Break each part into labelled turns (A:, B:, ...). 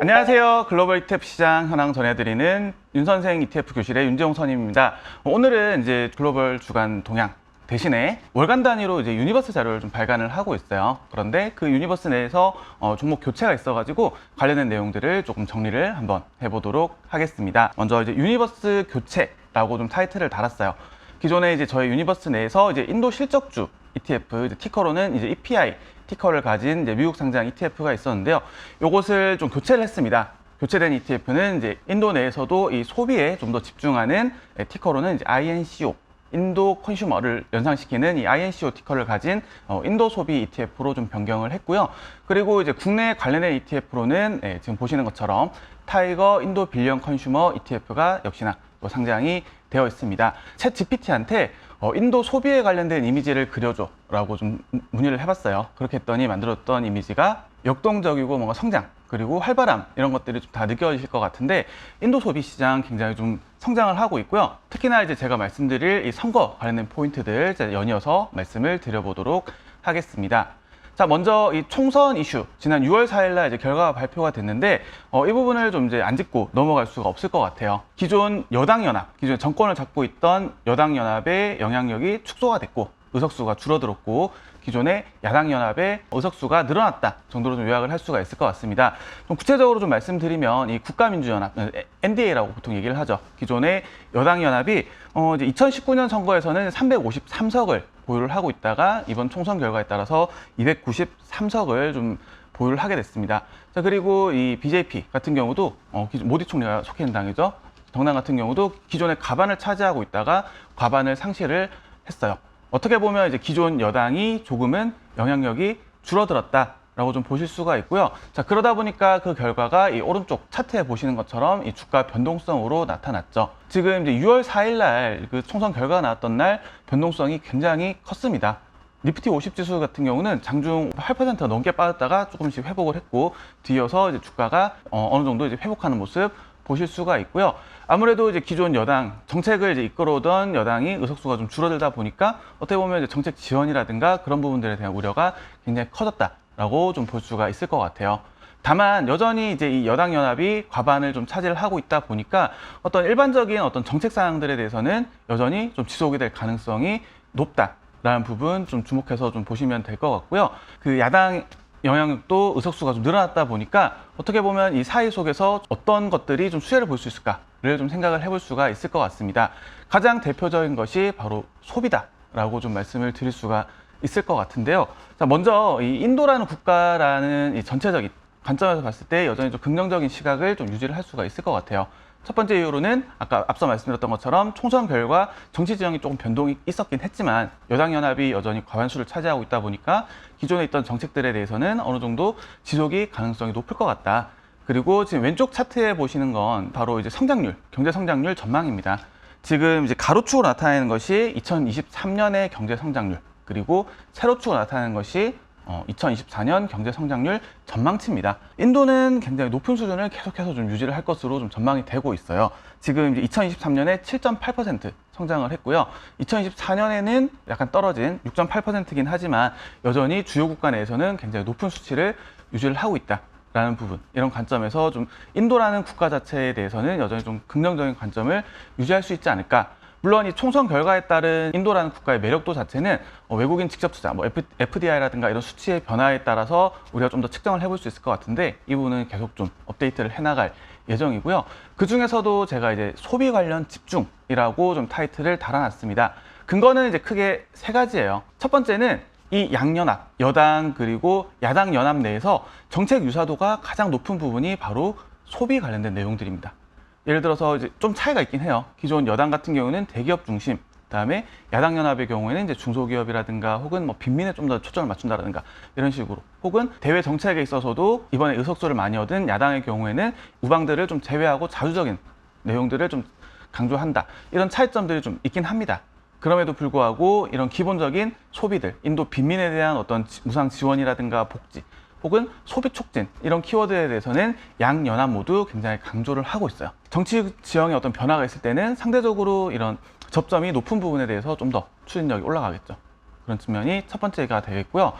A: 안녕하세요. 글로벌 ETF 시장 현황 전해드리는 윤선생 ETF 교실의 윤재홍 선임입니다. 오늘은 이제 글로벌 주간 동향 대신에 월간 단위로 이제 유니버스 자료를 좀 발간을 하고 있어요. 그런데 그 유니버스 내에서 어, 종목 교체가 있어가지고 관련된 내용들을 조금 정리를 한번 해보도록 하겠습니다. 먼저 이제 유니버스 교체라고 좀 타이틀을 달았어요. 기존에 이제 저희 유니버스 내에서 이제 인도 실적주 ETF 티커로는 이제 EPI 티커를 가진 이제 미국 상장 ETF가 있었는데요. 요것을 좀 교체를 했습니다. 교체된 ETF는 이제 인도 내에서도 이 소비에 좀 더 집중하는 예, 티커로는 이제 INCO 인도 컨슈머를 연상시키는 이 INCO 티커를 가진 어, 인도 소비 ETF로 좀 변경을 했고요. 그리고 이제 국내 관련된 ETF로는 예, 지금 보시는 것처럼 타이거 인도 빌리언 컨슈머 ETF가 역시나 또 상장이 되어 있습니다. 챗 GPT한테 어, 인도 소비에 관련된 이미지를 그려줘라고 좀 문의를 해봤어요. 그렇게 했더니 만들었던 이미지가 역동적이고 뭔가 성장 그리고 활발함 이런 것들이 좀 다 느껴지실 것 같은데 인도 소비 시장 굉장히 좀 성장을 하고 있고요. 특히나 이제 제가 말씀드릴 이 선거 관련된 포인트들 연이어서 말씀을 드려보도록 하겠습니다. 자, 먼저 이 총선 이슈 지난 6월 4일 날 이제 결과가 발표가 됐는데 어, 이 부분을 좀 이제 안 짚고 넘어갈 수가 없을 것 같아요. 기존 여당 연합, 기존 정권을 잡고 있던 여당 연합의 영향력이 축소가 됐고 의석수가 줄어들었고 기존의 야당 연합의 의석수가 늘어났다 정도로 좀 요약을 할 수가 있을 것 같습니다. 좀 구체적으로 좀 말씀드리면 이 국가민주연합 NDA라고 보통 얘기를 하죠. 기존의 여당 연합이 어 이제 2019년 선거에서는 353석을 보유를 하고 있다가 이번 총선 결과에 따라서 293석을 좀 보유를 하게 됐습니다. 자 그리고 이 BJP 같은 경우도 어, 모디 총리가 속해 있는 당이죠. 정당 같은 경우도 기존의 과반을 차지하고 있다가 과반을 상실을 했어요. 어떻게 보면 이제 기존 여당이 조금은 영향력이 줄어들었다 라고 좀 보실 수가 있고요. 자 그러다 보니까 그 결과가 이 오른쪽 차트에 보시는 것처럼 이 주가 변동성으로 나타났죠. 지금 이제 6월 4일 날 그 총선 결과가 나왔던 날 변동성이 굉장히 컸습니다. 니프티 50 지수 같은 경우는 장중 8% 넘게 빠졌다가 조금씩 회복을 했고 뒤이어서 이제 주가가 어, 어느 정도 이제 회복하는 모습 보실 수가 있고요. 아무래도 이제 기존 여당 정책을 이제 이끌어오던 여당이 의석수가 좀 줄어들다 보니까 어떻게 보면 이제 정책 지원이라든가 그런 부분들에 대한 우려가 굉장히 커졌다 라고 좀 볼 수가 있을 것 같아요. 다만 여전히 이제 이 여당 연합이 과반을 좀 차지를 하고 있다 보니까 어떤 일반적인 어떤 정책 사항들에 대해서는 여전히 좀 지속이 될 가능성이 높다라는 부분 좀 주목해서 좀 보시면 될 것 같고요. 그 야당 영향력도 의석수가 좀 늘어났다 보니까 어떻게 보면 이 사이 속에서 어떤 것들이 좀 수혜를 볼 수 있을까를 좀 생각을 해볼 수가 있을 것 같습니다. 가장 대표적인 것이 바로 소비다라고 좀 말씀을 드릴 수가 있을 것 같은데요. 자, 먼저 이 인도라는 국가라는 이 전체적인 관점에서 봤을 때 여전히 좀 긍정적인 시각을 좀 유지를 할 수가 있을 것 같아요. 첫 번째 이유로는 아까 앞서 말씀드렸던 것처럼 총선 결과 정치 지형이 조금 변동이 있었긴 했지만 여당 연합이 여전히 과반수를 차지하고 있다 보니까 기존에 있던 정책들에 대해서는 어느 정도 지속이 가능성이 높을 것 같다. 그리고 지금 왼쪽 차트에 보시는 건 바로 이제 성장률, 경제 성장률 전망입니다. 지금 이제 가로축으로 나타내는 것이 2023년의 경제 성장률, 그리고 세로축으로 나타내는 것이 어, 2024년 경제 성장률 전망치입니다. 인도는 굉장히 높은 수준을 계속해서 좀 유지를 할 것으로 좀 전망이 되고 있어요. 지금 이제 2023년에 7.8% 성장을 했고요. 2024년에는 약간 떨어진 6.8%이긴 하지만 여전히 주요 국가 내에서는 굉장히 높은 수치를 유지를 하고 있다. 라는 부분 이런 관점에서 좀 인도라는 국가 자체에 대해서는 여전히 좀 긍정적인 관점을 유지할 수 있지 않을까 물론 이 총선 결과에 따른 인도라는 국가의 매력도 자체는 어, 외국인 직접 투자, 뭐 FDI라든가 이런 수치의 변화에 따라서 우리가 좀 더 측정을 해볼 수 있을 것 같은데 이 부분은 계속 좀 업데이트를 해나갈 예정이고요. 그 중에서도 제가 이제 소비 관련 집중이라고 좀 타이틀을 달아놨습니다. 근거는 이제 크게 세 가지예요. 첫 번째는 이 양연합, 여당 그리고 야당 연합 내에서 정책 유사도가 가장 높은 부분이 바로 소비 관련된 내용들입니다. 예를 들어서 이제 좀 차이가 있긴 해요. 기존 여당 같은 경우는 대기업 중심, 그다음에 야당 연합의 경우에는 이제 중소기업이라든가 혹은 뭐 빈민에 좀 더 초점을 맞춘다라든가 이런 식으로 혹은 대외 정책에 있어서도 이번에 의석수를 많이 얻은 야당의 경우에는 우방들을 좀 제외하고 자주적인 내용들을 좀 강조한다 이런 차이점들이 좀 있긴 합니다. 그럼에도 불구하고 이런 기본적인 소비들, 인도 빈민에 대한 어떤 지- 무상 지원이라든가 복지, 혹은 소비 촉진 이런 키워드에 대해서는 양 연합 모두 굉장히 강조를 하고 있어요. 정치 지형의 어떤 변화가 있을 때는 상대적으로 이런 접점이 높은 부분에 대해서 좀 더 추진력이 올라가겠죠. 그런 측면이 첫 번째가 되겠고요.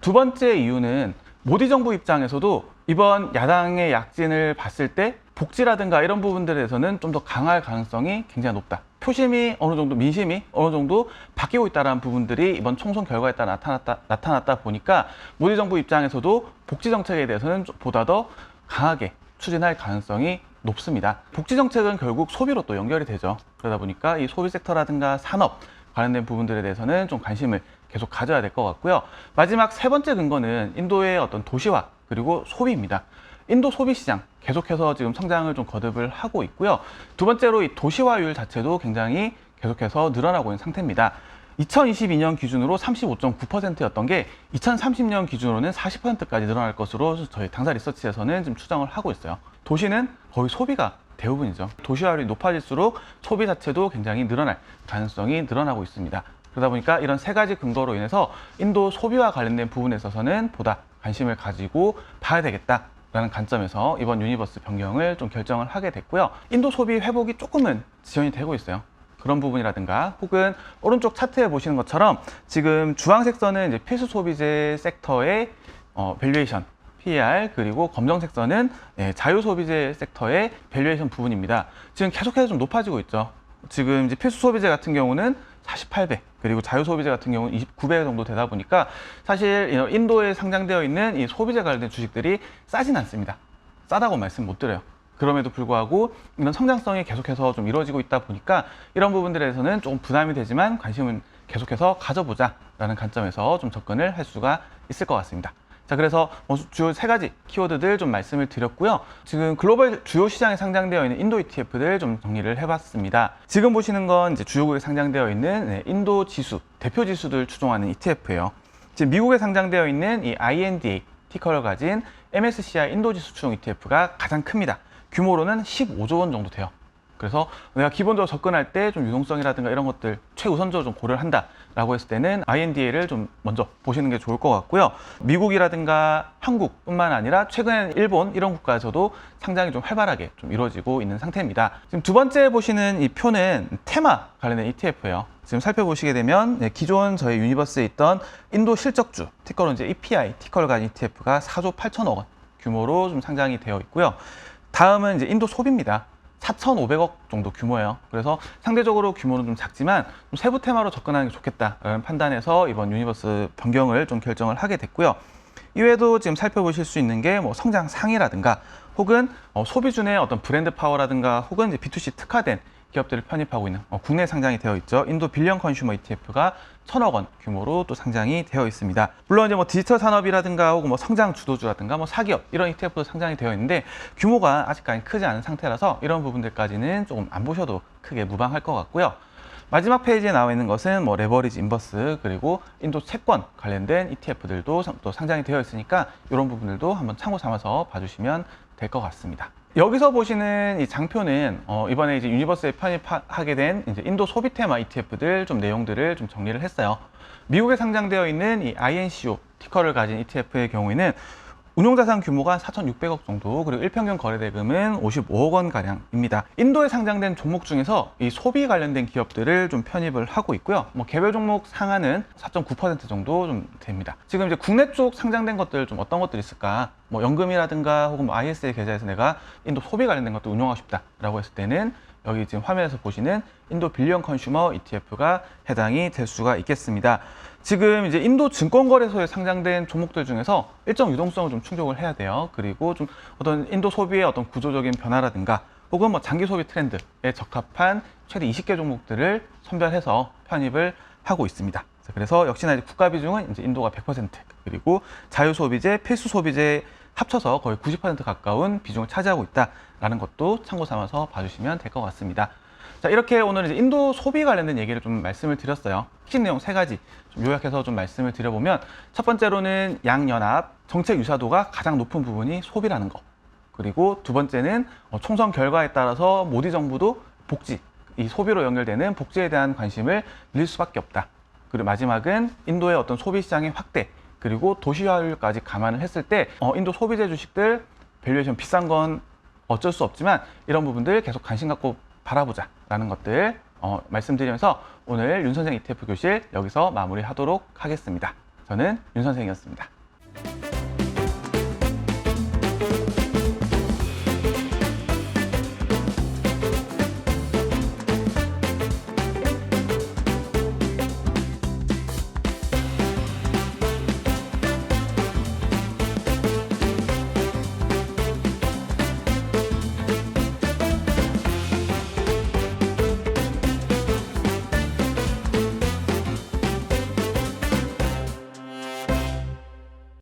A: 두 번째 이유는 모디 정부 입장에서도 이번 야당의 약진을 봤을 때 복지라든가 이런 부분들에 대해서는 좀 더 강할 가능성이 굉장히 높다. 표심이 어느 정도 민심이 어느 정도 바뀌고 있다는 부분들이 이번 총선 결과에 따라 나타났다 나타났다 보니까 모디 정부 입장에서도 복지 정책에 대해서는 좀 보다 더 강하게 추진할 가능성이 높습니다. 복지 정책은 결국 소비로 또 연결이 되죠. 그러다 보니까 이 소비 섹터라든가 산업 관련된 부분들에 대해서는 좀 관심을 계속 가져야 될 것 같고요. 마지막 세 번째 근거는 인도의 어떤 도시화 그리고 소비입니다. 인도 소비 시장 계속해서 지금 성장을 좀 거듭을 하고 있고요. 두 번째로 이 도시화율 자체도 굉장히 계속해서 늘어나고 있는 상태입니다. 2022년 기준으로 35.9%였던 게 2030년 기준으로는 40%까지 늘어날 것으로 저희 당사 리서치에서는 지금 추정을 하고 있어요. 도시는 거의 소비가 대부분이죠. 도시화율이 높아질수록 소비 자체도 굉장히 늘어날 가능성이 늘어나고 있습니다. 그러다 보니까 이런 세 가지 근거로 인해서 인도 소비와 관련된 부분에 있어서는 보다 관심을 가지고 봐야 되겠다 라는 관점에서 이번 유니버스 변경을 좀 결정을 하게 됐고요. 인도 소비 회복이 조금은 지연이 되고 있어요. 그런 부분이라든가 혹은 오른쪽 차트에 보시는 것처럼 지금 주황색 선은 이제 필수 소비재 섹터의 어, 밸류에이션 PER 그리고 검정색 선은 예, 자유 소비재 섹터의 밸류에이션 부분입니다. 지금 계속해서 좀 높아지고 있죠. 지금 이제 필수 소비재 같은 경우는 48배 그리고 자유 소비재 같은 경우는 29배 정도 되다 보니까 사실 이 인도에 상장되어 있는 이 소비재 관련된 주식들이 싸진 않습니다. 싸다고 말씀 못 드려요. 그럼에도 불구하고 이런 성장성이 계속해서 좀 이루어지고 있다 보니까 이런 부분들에 대해서는 조금 부담이 되지만 관심은 계속해서 가져보자라는 관점에서 좀 접근을 할 수가 있을 것 같습니다. 자, 그래서 뭐 주요 세 가지 키워드들 좀 말씀을 드렸고요. 지금 글로벌 주요 시장에 상장되어 있는 인도 ETF들 좀 정리를 해봤습니다. 지금 보시는 건 이제 주요국에 상장되어 있는 네, 인도 지수, 대표 지수들 추종하는 ETF예요. 지금 미국에 상장되어 있는 이 INDA 티커를 가진 MSCI 인도 지수 추종 ETF가 가장 큽니다. 규모로는 15조 원 정도 돼요. 그래서 내가 기본적으로 접근할 때 좀 유동성이라든가 이런 것들 최우선적으로 좀 고려를 한다라고 했을 때는 INDA를 좀 먼저 보시는 게 좋을 것 같고요. 미국이라든가 한국뿐만 아니라 최근에 일본 이런 국가에서도 상장이 좀 활발하게 좀 이루어지고 있는 상태입니다. 지금 두 번째 보시는 이 표는 테마 관련된 ETF예요. 지금 살펴보시게 되면 네, 기존 저희 유니버스에 있던 인도 실적주 티커로 이제 EPI 티커를 가진 ETF가 4조 8천억 원 규모로 좀 상장이 되어 있고요. 다음은 이제 인도 소비입니다. 4,500억 정도 규모예요. 그래서 상대적으로 규모는 좀 작지만 좀 세부 테마로 접근하는 게 좋겠다라는 판단에서 이번 유니버스 변경을 좀 결정을 하게 됐고요. 이외에도 지금 살펴보실 수 있는 게 뭐 성장 상위라든가 혹은 어, 소비준의 어떤 브랜드 파워라든가 혹은 이제 B2C 특화된 기업들을 편입하고 있는 어, 국내 상장이 되어 있죠. 인도 빌리언 컨슈머 ETF가 천억 원 규모로 또 상장이 되어 있습니다. 물론 이제 뭐 디지털 산업이라든가 혹은 뭐 성장 주도주라든가 뭐 사기업 이런 ETF도 상장이 되어 있는데 규모가 아직까지 크지 않은 상태라서 이런 부분들까지는 조금 안 보셔도 크게 무방할 것 같고요. 마지막 페이지에 나와 있는 것은 뭐 레버리지 인버스 그리고 인도 채권 관련된 ETF들도 또 상장이 되어 있으니까 이런 부분들도 한번 참고 삼아서 봐주시면 될 것 같습니다. 여기서 보시는 이 장표는 어, 이번에 이제 유니버스에 편입하게 된 이제 인도 소비 테마 ETF들 좀 내용들을 좀 정리를 했어요. 미국에 상장되어 있는 이 INCO 티커를 가진 ETF의 경우에는 운용자산 규모가 4,600억 정도, 그리고 일평균 거래대금은 55억 원 가량입니다. 인도에 상장된 종목 중에서 이 소비 관련된 기업들을 좀 편입을 하고 있고요. 뭐 개별 종목 상한은 4.9% 정도 좀 됩니다. 지금 이제 국내 쪽 상장된 것들 좀 어떤 것들이 있을까? 뭐 연금이라든가 혹은 뭐 ISA 계좌에서 내가 인도 소비 관련된 것도 운용하고 싶다라고 했을 때는 여기 지금 화면에서 보시는 인도 빌리언 컨슈머 ETF가 해당이 될 수가 있겠습니다. 지금 이제 인도 증권거래소에 상장된 종목들 중에서 일정 유동성을 좀 충족을 해야 돼요. 그리고 좀 어떤 인도 소비의 어떤 구조적인 변화라든가 혹은 뭐 장기 소비 트렌드에 적합한 최대 20개 종목들을 선별해서 편입을 하고 있습니다. 자, 그래서 역시나 이제 국가 비중은 이제 인도가 100% 그리고 자유 소비재, 필수 소비재 합쳐서 거의 90% 가까운 비중을 차지하고 있다라는 것도 참고 삼아서 봐주시면 될 것 같습니다. 자, 이렇게 오늘 이제 인도 소비 관련된 얘기를 좀 말씀을 드렸어요. 핵심 내용 세 가지 좀 요약해서 좀 말씀을 드려보면 첫 번째로는 양연합 정책 유사도가 가장 높은 부분이 소비라는 거. 그리고 두 번째는 어, 총선 결과에 따라서 모디 정부도 복지, 이 소비로 연결되는 복지에 대한 관심을 늘릴 수밖에 없다. 그리고 마지막은 인도의 어떤 소비 시장의 확대, 그리고 도시화율까지 감안을 했을 때 어, 인도 소비재 주식들 밸류에이션 비싼 건 어쩔 수 없지만 이런 부분들 계속 관심 갖고 바라보자 라는 것들 어, 말씀드리면서 오늘 윤 선생 ETF 교실 여기서 마무리하도록 하겠습니다. 저는 윤 선생이었습니다.